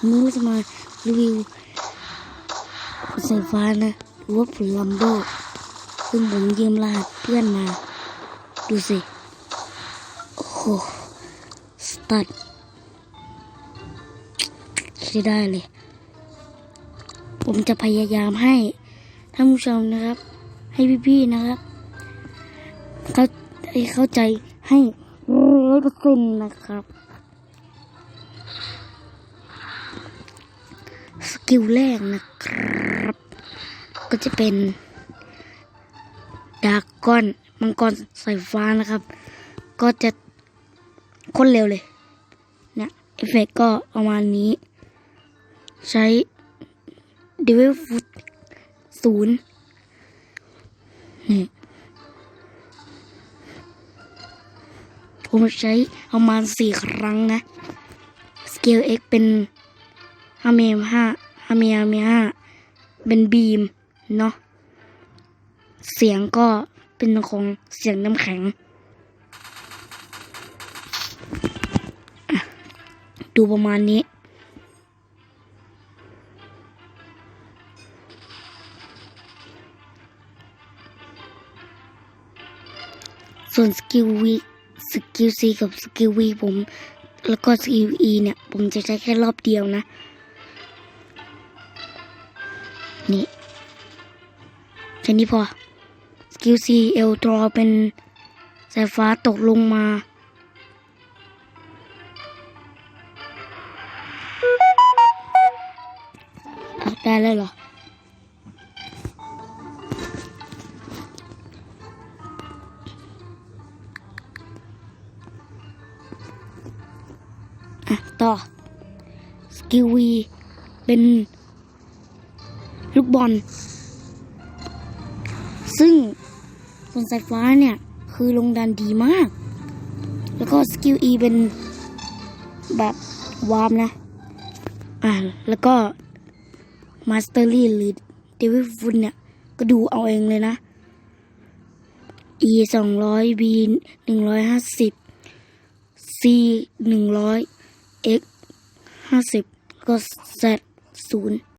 วันนี้เราจะมารีวิวผลสายฟ้านะหรือว่าผลลัมโบซึ่งผมยืมรหัสเพื่อนมา ดูสิ โอ้โห สตัดใช้ได้เลย ผมจะพยายามให้ท่านผู้ชมนะครับ ให้พี่ๆนะครับ เขาให้เข้าใจให้ร้อยเปอร์เซ็นต์นะครับ กิลแรกนะครับ ก็จะเป็นดาก้อนมังกรสายฟ้านะครับ ก็จะโคนเร็วเลยเนี่ยเอฟเฟกก็ประมาณนี้ ใช้ด e ว i l ฟุตศูนย์นี่ผมใช้ประมาณสี่ครั้งนะ สเกล X เป็นฮาเมมห้า ฮาเมฮาเมห้าเป็นบีมเนาะเสียงก็เป็นของเสียงน้ำแข็ง ดูประมาณนี้ ส่วนสกิลวีสกิลซีกับสกิลวีผม แล้วก็สกิลอีเนี่ย ผมจะใช้แค่รอบเดียวนะ นี่แค่นี้พอ สกิลซีเอลทรอเป็นสายฟ้าตกลงมาอักได้แล้วเหรออะต่อ สกิลวีเป็น ลูกบอล ซึ่งส่วนสายฟ้าเนี่ย คือลงดันดีมาก แล้วก็สกิลอีเป็นแบบวามนะ อ่า แล้วก็มาสเตอรี่หรือเดวิดฟุนเนี่ย ก็ดูเอาเองเลยนะ E สองร้อย B หนึ่งร้อยห้าสิบ C หนึ่งร้อย X ห้าสิบก็ Z ศูนย์